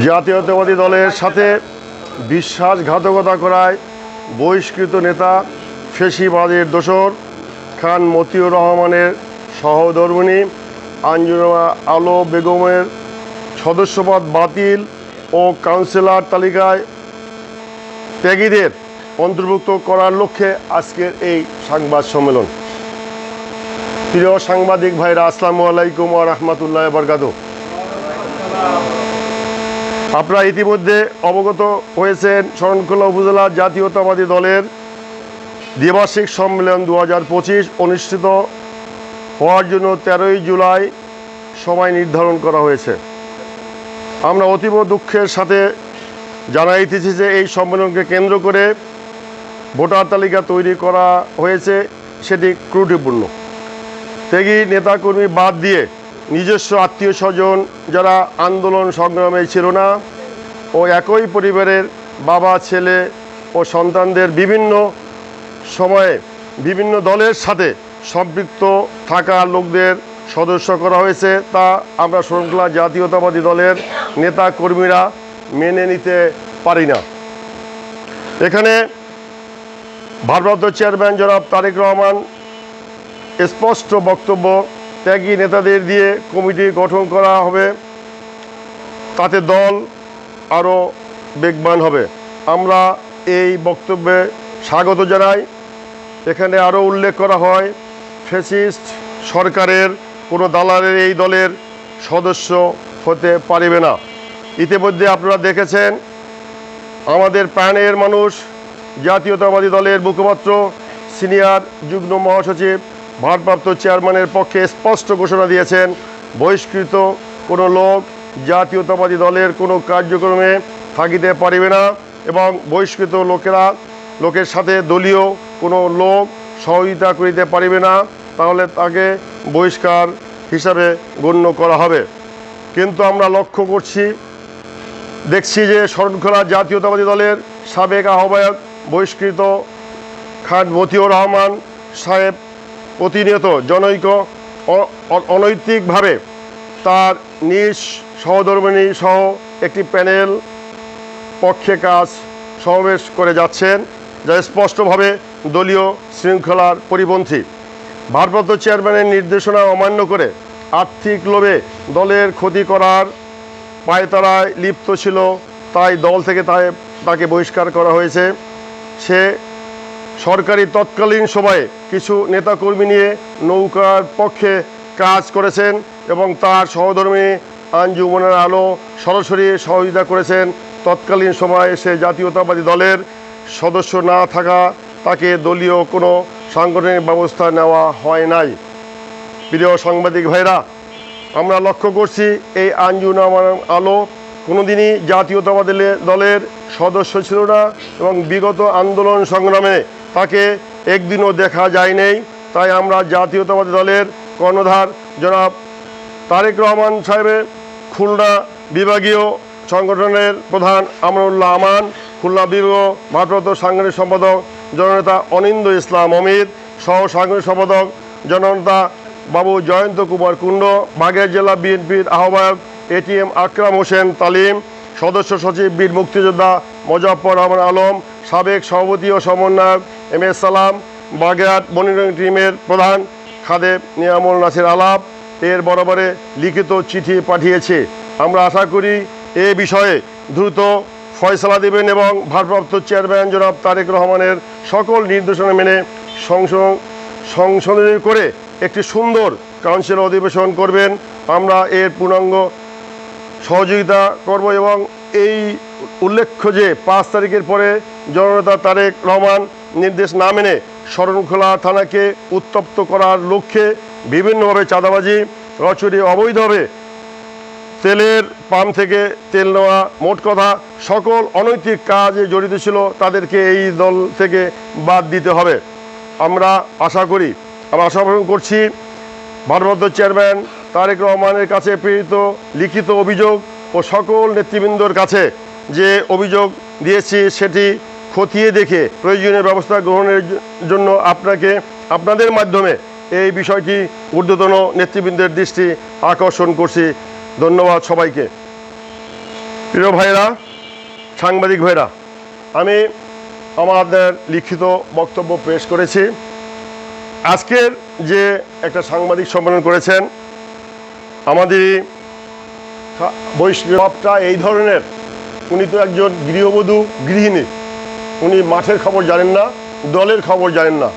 জাতীয়তাবাদী দলের সাথে বিশ্বাসঘাতকতা করায় বহিষ্কৃত নেতা ফেসিবাদের দোসর খান মতিউর রহমানের সহধর্মিণী আঞ্জুমা আলো বেগমের সদস্যপদ বাতিল ও কাউন্সিলর তালিকায় ত্যাগীদের অন্তর্ভুক্ত করার লক্ষ্যে আজকের এই সংবাদ সম্মেলন। প্রিয় সাংবাদিক ভাইরা, আসসালামু আলাইকুম ও রহমতুল্লাহ বরকাত আপনারা ইতিমধ্যে অবগত হয়েছেন শরণখোলা উপজেলা জাতীয়তাবাদী দলের দ্বিবার্ষিক সম্মেলন দু হাজার পঁচিশ অনুষ্ঠিত হওয়ার জন্য তেরোই জুলাই সময় নির্ধারণ করা হয়েছে। আমরা অতীব দুঃখের সাথে জানা জানাইতেছি যে এই সম্মেলনকে কেন্দ্র করে ভোটার তালিকা তৈরি করা হয়েছে, সেটি ত্রুটিপূর্ণ। ত্যাগী নেতাকর্মী বাদ দিয়ে নিজস্ব আত্মীয় স্বজন যারা আন্দোলন সংগ্রামে ছিল না, ও একই পরিবারের বাবা, ছেলে ও সন্তানদের বিভিন্ন সময়ে বিভিন্ন দলের সাথে সম্পৃক্ত থাকা লোকদের সদস্য করা হয়েছে। তা আমরা শৃঙ্খলা জাতীয়তাবাদী দলের নেতা কর্মীরা মেনে নিতে পারি না। এখানে ভারপ্রাপ্ত চেয়ারম্যান জনাব তারেক রহমান স্পষ্ট বক্তব্য ত্যাগী নেতাদের দিয়ে কমিটি গঠন করা হবে। তাতে দল আরও বেগবান হবে। আমরা এই বক্তব্যে স্বাগত জানাই। এখানে আরও উল্লেখ করা হয় ফেসিস্ট সরকারের কোনো দালালের এই দলের সদস্য হতে পারিবে না। ইতিমধ্যে আপনারা দেখেছেন, আমাদের প্রাণের মানুষ, জাতীয়তাবাদী দলের মুখপাত্র, সিনিয়র যুগ্ম মহাসচিব ভারপ্রাপ্ত চেয়ারম্যানের পক্ষে স্পষ্ট ঘোষণা দিয়েছেন, বহিষ্কৃত কোনো লোক জাতীয়তাবাদী দলের কোনো কার্যক্রমে থাকিতে পারিবে না এবং বহিষ্কৃত লোকেরা, লোকের সাথে দলীয় কোনো লোক সহযোগিতা করিতে পারিবে না, তাহলে তাকে বহিষ্কার হিসাবে গণ্য করা হবে। কিন্তু আমরা লক্ষ্য করছি, দেখছি যে শরণখোলা জাতীয়তাবাদী দলের সাবেক আহ্বায়ক বহিষ্কৃত খান মতিউর রহমান সাহেব প্রতিনিয়ত জনৈক অনৈতিকভাবে তার নিজ সহধর্মিণী সহ একটি প্যানেল পক্ষে কাজ সমাবেশ করে যাচ্ছেন, যা স্পষ্টভাবে দলীয় শৃঙ্খলার পরিপন্থী। ভারপ্রাপ্ত চেয়ারম্যানের নির্দেশনা অমান্য করে আর্থিক লোভে দলের ক্ষতি করার পায়তারায় লিপ্ত ছিল, তাই দল থেকে তাকে বহিষ্কার করা হয়েছে। সে সরকারি তৎকালীন সময়ে কিছু নেতাকর্মী নিয়ে নৌকার পক্ষে কাজ করেছেন এবং তার সহধর্মী আঞ্জুমনের আলো সরাসরি সহযোগিতা করেছেন। তৎকালীন সময়ে সে জাতীয়তাবাদী দলের সদস্য না থাকা, তাকে দলীয় কোনো সাংগঠনিক ব্যবস্থা নেওয়া হয় নাই। প্রিয় সাংবাদিক ভাইরা, আমরা লক্ষ্য করছি এই আঞ্জুন আমার আলো কোনোদিনই জাতীয়তাবাদী দলের সদস্য ছিল না এবং বিগত আন্দোলন সংগ্রামে তাকে একদিনও দেখা যায় নেই। তাই আমরা জাতীয়তাবাদী দলের কর্ণধার জনাব তারেক রহমান সাহেবের খুলনা বিভাগীয় সংগঠনের প্রধান আমরুল্লাহ আমান, খুলনা বিভাগীয় ভারপ্রাপ্ত সাংগঠনিক সম্পাদক জননেতা অনিন্দ ইসলাম অমিত, সহ সাংগঠনিক সম্পাদক জননেতা বাবু জয়ন্ত কুমার কুণ্ড, বাগের জেলা বিএনপির আহ্বায়ক এটিএম আকরাম হোসেন তালিম, সদস্য সচিব বীর মুক্তিযোদ্ধা মোজাফর রহমান আলম, সাবেক সভাপতি ও সমন্বয়ক এম এস সালাম, বাগেরহাট মনিটরিং টিমের প্রধান খাদেব নিয়ামুল নাসির আলাপ এর বরাবরে লিখিত চিঠি পাঠিয়েছে। আমরা আশা করি এ বিষয়ে দ্রুত ফয়সলা দেবেন এবং ভারপ্রাপ্ত চেয়ারম্যান জনাব তারেক রহমানের সকল নির্দেশনা মেনে সংশো- সংশোধনী করে একটি সুন্দর কাউন্সিল অধিবেশন করবেন। আমরা এর পূর্ণাঙ্গ সহযোগিতা করব এবং এই উল্লেখ্য যে পাঁচ তারিখের পরে জননেতা তারেক রহমান নির্দেশ না মেনে শরণখোলা থানাকে উত্তপ্ত করার লক্ষ্যে বিভিন্নভাবে চাঁদাবাজি রচুরি অবৈধভাবে তেলের পাম্প থেকে তেল নেওয়া মোট কথা, সকল অনৈতিক কাজে জড়িত ছিল তাদেরকে এই দল থেকে বাদ দিতে হবে। আমরা আশা করি, আমরা আশা করছি, ভারপ্রাপ্ত চেয়ারম্যান তারেক রহমানের কাছে প্রেরিত লিখিত অভিযোগ ও সকল নেতৃবৃন্দর কাছে যে অভিযোগ দিয়েছি সেটি খতিয়ে দেখে প্রয়োজনীয় ব্যবস্থা গ্রহণের জন্য আপনাকে, আপনাদের মাধ্যমে এই বিষয়টি ঊর্ধ্বতন নেতৃবৃন্দের দৃষ্টি আকর্ষণ করছি। ধন্যবাদ সবাইকে। প্রিয় ভাইরা সাংবাদিক ভাইরা আমি আমাদের লিখিত বক্তব্য পেশ করেছি। আজকের যে একটা সাংবাদিক সম্মেলন করেছেন, আমাদের বৈষ্ণবটা এই ধরনের, উনি তো একজন গৃহবধূ গৃহিণী। উনি মাঠের খবর জানেন না, দলের খবর জানেন না।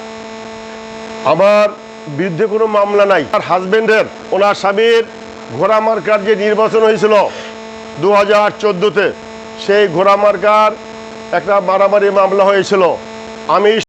আমার বিরুদ্ধে কোনো মামলা নাই। আর হাজবেন্ডের, ওনার স্বামীর ঘোড়া মার্কার যে নির্বাচন হয়েছিল দু হাজার চোদ্দোতে, সেই ঘোড়া মার্কার একটা মারামারি মামলা হয়েছিল। আমি